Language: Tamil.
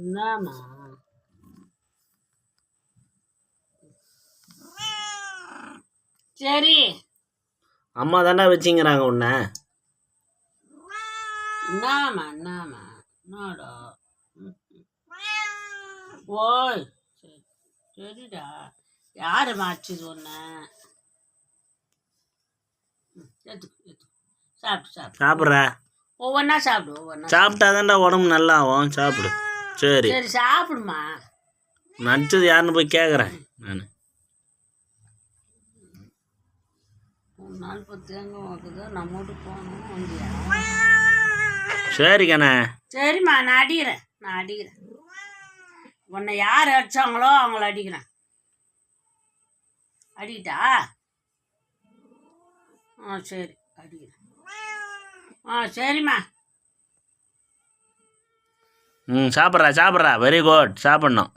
என்னம்மா சரி. அம்மா தாண்டா வச்சிங்கிறாங்க உன்னை. என்னம்மா என்னம்மா என்னடா. ஓய் சரி சரிடா. யாரு மாச்சுது ஒன்று சாப்பிட்டு சாப்பிட்டு சாப்பிட்ற? ஒவ்வொன்றா சாப்பிடு ஒவ்வொன்றா சாப்பிட்டா தாண்டா உடம்பு நல்லா ஆகும் சாப்பிடு. சரி. சரி சாப்பிடுமா? நடிச்சது யாருன்னு போய் கேட்குறேன் நான். ஒரு நாள் பத்து நம்ம வீட்டுக்கு போகணும் வந்தியா? சரி கண்ணே சரிம்மா நான் அடிக்கிறேன். நான் அடிக்கிறேன். உன்னை யார் அடிச்சாங்களோ அவங்கள அடிக்கிறேன். அடிக்கிட்டா? ஆ சரி அடிக்கிறேன். ஆ சரிம்மா. ம் சாப்பிட்றா சாப்பிட்றா. வெரி குட் சாப்பிட்ணும்.